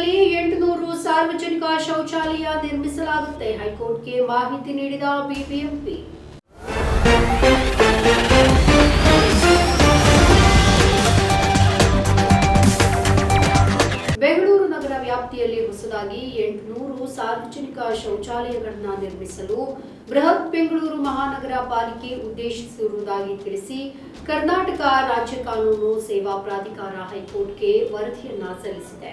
ನಗರದಲ್ಲಿ ಎಂಟುನೂರು ಸಾರ್ವಜನಿಕ ಶೌಚಾಲಯ ನಿರ್ಮಿಸಲಾಗುತ್ತೆ. ಹೈಕೋರ್ಟ್ಗೆ ಮಾಹಿತಿ ನೀಡಿದ ಬಿಬಿಎಂಪಿ. ಬೆಂಗಳೂರು ನಗರ ವ್ಯಾಪ್ತಿಯಲ್ಲಿ ಹೊಸದಾಗಿ ಎಂಟುನೂರು ಸಾರ್ವಜನಿಕ ಶೌಚಾಲಯಗಳನ್ನು ನಿರ್ಮಿಸಲು ಬೃಹತ್ ಬೆಂಗಳೂರು ಮಹಾನಗರ ಪಾಲಿಕೆ ಉದ್ದೇಶಿಸಿರುವುದಾಗಿ ತಿಳಿಸಿ ಕರ್ನಾಟಕ ರಾಜ್ಯ ಕಾನೂನು ಸೇವಾ ಪ್ರಾಧಿಕಾರ ಹೈಕೋರ್ಟ್ಗೆ ವರದಿಯನ್ನ ಸಲ್ಲಿಸಿದೆ.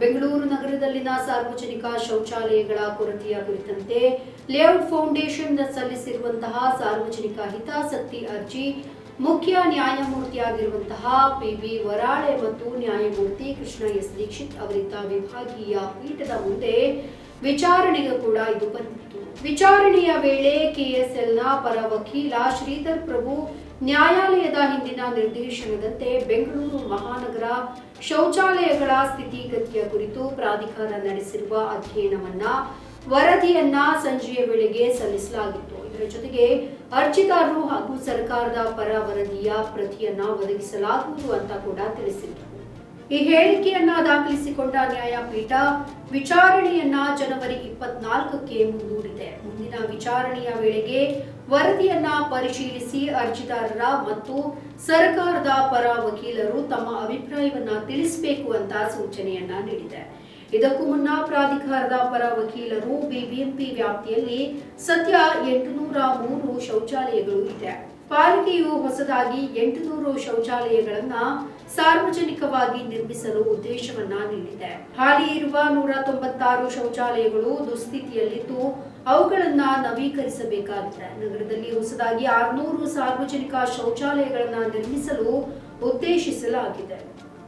ಬೆಂಗಳೂರು ನಗರದಲ್ಲಿನ ಸಾರ್ವಜನಿಕ ಶೌಚಾಲಯಗಳ ಕೊರತೆಯ ಕುರಿತಂತೆ ಲೇಔಟ್ ಫೌಂಡೇಶನ್ ಸಲ್ಲಿಸಿರುವಂತಹ ಸಾರ್ವಜನಿಕ ಹಿತಾಸಕ್ತಿ ಅರ್ಜಿ ಮುಖ್ಯ ನ್ಯಾಯಮೂರ್ತಿಯಾಗಿರುವಂತಹ ಪಿಬಿ ವರಾಳೆ ಮತ್ತು ನ್ಯಾಯಮೂರ್ತಿ ಕೃಷ್ಣ ಎಸ್ ದೀಕ್ಷಿತ್ ಅವರಿದ್ದ ವಿಭಾಗೀಯ ಪೀಠದ ಮುಂದೆ ವಿಚಾರಣೆಗೆ ಕೂಡ ಇದು ಬಂದಿತ್ತು. ವಿಚಾರಣೆಯ ವೇಳೆ ಕೆಎಸ್ಎಲ್ನ ಪರ ವಕೀಲ ಶ್ರೀಧರ್ ಪ್ರಭು ನ್ಯಾಯಾಲಯದ ಹಿಂದಿನ ನಿರ್ದೇಶನದಂತೆ ಬೆಂಗಳೂರು ಮಹಾನಗರ ಶೌಚಾಲಯಗಳ ಸ್ಥಿತಿಗತಿಯ ಕುರಿತು ಪ್ರಾಧಿಕಾರ ನಡೆಸಿರುವ ಅಧ್ಯಯನವನ್ನ ವರದಿಯನ್ನ ಸಂಜೆಯ ವೇಳೆಗೆ ಸಲ್ಲಿಸಲಾಗಿತ್ತು. ಇದರ ಜೊತೆಗೆ ಅರ್ಜಿದಾರರು ಹಾಗೂ ಸರ್ಕಾರದ ಪರ ವರದಿಯ ಪ್ರತಿಯನ್ನ ಒದಗಿಸಲಾಗುವುದು ಅಂತ ಕೂಡ ತಿಳಿಸಿದರು. ಈ ಹೇಳಿಕೆಯನ್ನ ದಾಖಲಿಸಿಕೊಂಡ ನ್ಯಾಯಪೀಠ ವಿಚಾರಣೆಯನ್ನ ಜನವರಿ ಇಪ್ಪತ್ನಾಲ್ಕಕ್ಕೆ ಮುಂದೂಡಿದೆ. ಮುಂದಿನ ವಿಚಾರಣೆಯ ವೇಳೆಗೆ ವರದಿಯನ್ನ ಪರಿಶೀಲಿಸಿ ಅರ್ಜಿದಾರರ ಮತ್ತು ಸರ್ಕಾರದ ಪರ ವಕೀಲರು ತಮ್ಮ ಅಭಿಪ್ರಾಯವನ್ನ ತಿಳಿಸಬೇಕು ಅಂತ ಸೂಚನೆಯನ್ನ ನೀಡಿದೆ. ಇದಕ್ಕೂ ಮುನ್ನ ಪ್ರಾಧಿಕಾರದ ಪರ ವಕೀಲರು ಬಿಬಿಎಂಪಿ ವ್ಯಾಪ್ತಿಯಲ್ಲಿ ಸದ್ಯ ಎಂಟುನೂರ ಮೂರು ಶೌಚಾಲಯಗಳು ಇದೆ. ಪಾಲಿಕೆಯು ಹೊಸದಾಗಿ ಎಂಟುನೂರು ಶೌಚಾಲಯಗಳನ್ನ ಸಾರ್ವಜನಿಕವಾಗಿ ನಿರ್ಮಿಸಲು ಉದ್ದೇಶವನ್ನ ನೀಡಿದೆ. ಹಾಲಿ ಇರುವ ನೂರ ತೊಂಬತ್ತಾರು ಶೌಚಾಲಯಗಳು ದುಸ್ಥಿತಿಯಲ್ಲಿದ್ದು, ಅವುಗಳನ್ನ ನವೀಕರಿಸಬೇಕಾಗಿದೆ. ನಗರದಲ್ಲಿ ಹೊಸದಾಗಿ ಆರ್ನೂರು ಸಾರ್ವಜನಿಕ ಶೌಚಾಲಯಗಳನ್ನ ನಿರ್ಮಿಸಲು ಉದ್ದೇಶಿಸಲಾಗಿದೆ.